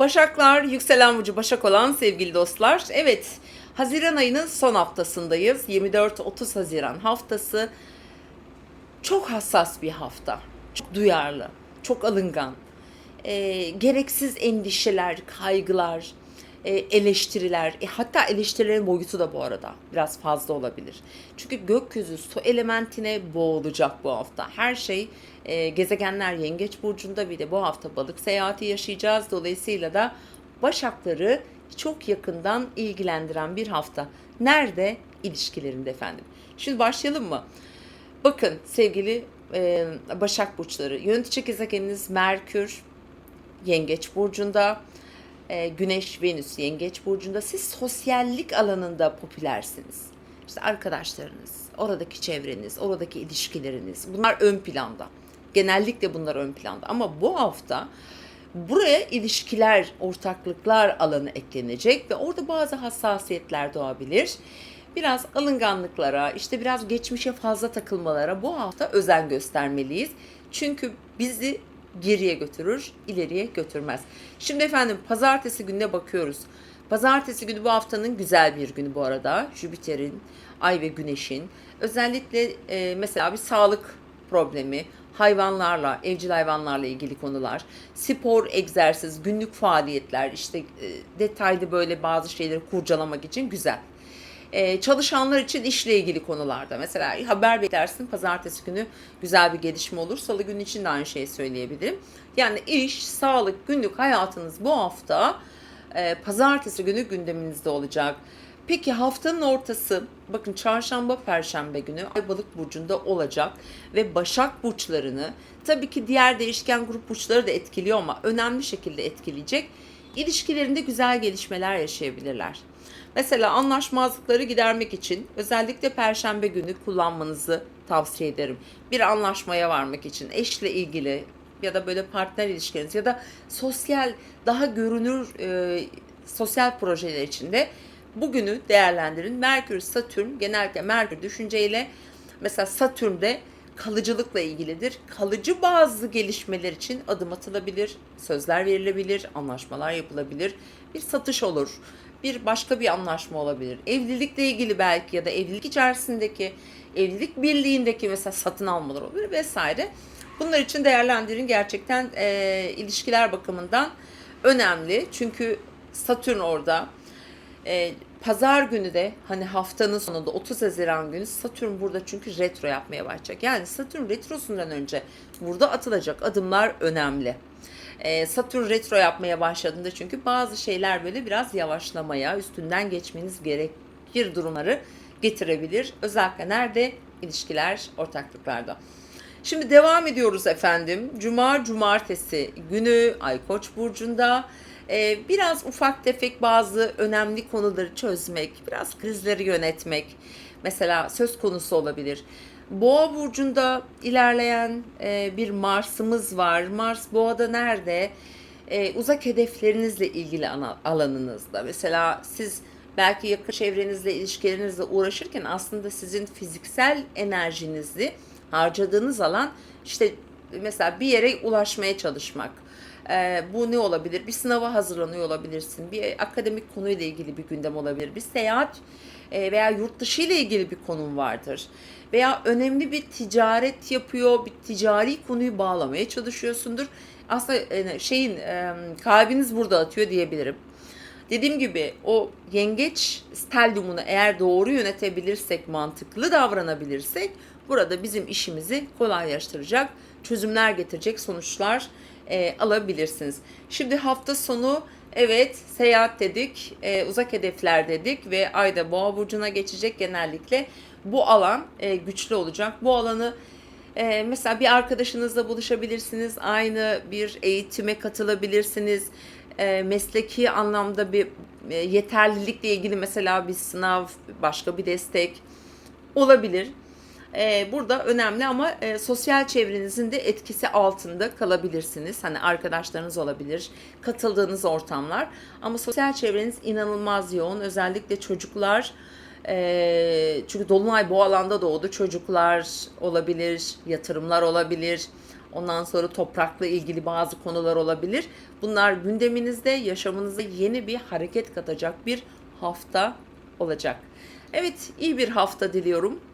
Başaklar, yükselen burcu Başak olan sevgili dostlar. Evet, Haziran ayının son haftasındayız. 24-30 Haziran haftası çok hassas bir hafta. Çok duyarlı, çok alıngan. Ee, gereksiz endişeler, kaygılar, e, eleştiriler, e, hatta eleştirilerin boyutu da bu arada biraz fazla olabilir. Çünkü gökyüzü su elementine boğulacak bu hafta. Her şey e, gezegenler yengeç burcunda bir de bu hafta balık seyahati yaşayacağız. Dolayısıyla da başakları çok yakından ilgilendiren bir hafta. Nerede? İlişkilerinde efendim. Şimdi başlayalım mı? Bakın sevgili e, Başak Burçları, yönetici gezegeniniz Merkür, Yengeç Burcu'nda, e, Güneş, Venüs Yengeç Burcu'nda. Siz sosyallik alanında popülersiniz. İşte arkadaşlarınız, oradaki çevreniz, oradaki ilişkileriniz bunlar ön planda. Genellikle bunlar ön planda. Ama bu hafta buraya ilişkiler, ortaklıklar alanı eklenecek ve orada bazı hassasiyetler doğabilir. Biraz alınganlıklara, işte biraz geçmişe fazla takılmalara bu hafta özen göstermeliyiz. Çünkü bizi geriye götürür, ileriye götürmez. Şimdi efendim pazartesi gününe bakıyoruz. Pazartesi günü bu haftanın güzel bir günü bu arada. Jüpiter'in, Ay ve Güneş'in özellikle e, mesela bir sağlık problemi, hayvanlarla, evcil hayvanlarla ilgili konular, spor, egzersiz, günlük faaliyetler, işte e, detaylı böyle bazı şeyleri kurcalamak için güzel. Ee, çalışanlar için işle ilgili konularda mesela haber beklersin pazartesi günü güzel bir gelişme olur. Salı günü için de aynı şeyi söyleyebilirim. Yani iş, sağlık, günlük hayatınız bu hafta e, pazartesi günü gündeminizde olacak. Peki haftanın ortası bakın çarşamba perşembe günü Ay Balık burcunda olacak ve Başak burçlarını tabii ki diğer değişken grup burçları da etkiliyor ama önemli şekilde etkileyecek. İlişkilerinde güzel gelişmeler yaşayabilirler. Mesela anlaşmazlıkları gidermek için özellikle perşembe günü kullanmanızı tavsiye ederim. Bir anlaşmaya varmak için eşle ilgili ya da böyle partner ilişkiniz ya da sosyal daha görünür e, sosyal projeler içinde bugünü değerlendirin. Merkür, Satürn genellikle Merkür düşünceyle mesela Satürn'de kalıcılıkla ilgilidir. Kalıcı bazı gelişmeler için adım atılabilir, sözler verilebilir, anlaşmalar yapılabilir, bir satış olur, bir başka bir anlaşma olabilir. Evlilikle ilgili belki ya da evlilik içerisindeki, evlilik birliğindeki mesela satın almalar olabilir vesaire. Bunlar için değerlendirin gerçekten e, ilişkiler bakımından önemli. Çünkü Satürn orada. E, Pazar günü de hani haftanın sonunda 30 Haziran günü Satürn burada çünkü retro yapmaya başlayacak. Yani Satürn retrosundan önce burada atılacak adımlar önemli. Ee, Satürn retro yapmaya başladığında çünkü bazı şeyler böyle biraz yavaşlamaya, üstünden geçmeniz gerekir durumları getirebilir. Özellikle nerede? İlişkiler, ortaklıklarda. Şimdi devam ediyoruz efendim. Cuma, cumartesi günü Ay Koç burcunda. Ee, biraz ufak tefek bazı önemli konuları çözmek, biraz krizleri yönetmek mesela söz konusu olabilir. Boğa burcunda ilerleyen e, bir Mars'ımız var. Mars Boğa'da nerede? E, uzak hedeflerinizle ilgili alanınızda. Mesela siz belki yakın çevrenizle, ilişkilerinizle uğraşırken aslında sizin fiziksel enerjinizi harcadığınız alan işte mesela bir yere ulaşmaya çalışmak. Ee, bu ne olabilir? Bir sınava hazırlanıyor olabilirsin. Bir akademik konuyla ilgili bir gündem olabilir. Bir seyahat e, veya yurt dışı ile ilgili bir konum vardır. Veya önemli bir ticaret yapıyor, bir ticari konuyu bağlamaya çalışıyorsundur. Aslında e, şeyin e, kalbiniz burada atıyor diyebilirim. Dediğim gibi o yengeç stelyumunu eğer doğru yönetebilirsek, mantıklı davranabilirsek burada bizim işimizi kolaylaştıracak, çözümler getirecek sonuçlar e, alabilirsiniz. Şimdi hafta sonu evet seyahat dedik, e, uzak hedefler dedik ve ayda boğa burcuna geçecek genellikle. Bu alan e, güçlü olacak. Bu alanı e, mesela bir arkadaşınızla buluşabilirsiniz, aynı bir eğitime katılabilirsiniz. E, mesleki anlamda bir e, yeterlilikle ilgili mesela bir sınav, başka bir destek olabilir. Ee, burada önemli ama e, sosyal çevrenizin de etkisi altında kalabilirsiniz. Hani arkadaşlarınız olabilir, katıldığınız ortamlar. Ama sosyal çevreniz inanılmaz yoğun. Özellikle çocuklar, e, çünkü Dolunay bu alanda doğdu. Çocuklar olabilir, yatırımlar olabilir, Ondan sonra toprakla ilgili bazı konular olabilir. Bunlar gündeminizde yaşamınıza yeni bir hareket katacak bir hafta olacak. Evet, iyi bir hafta diliyorum.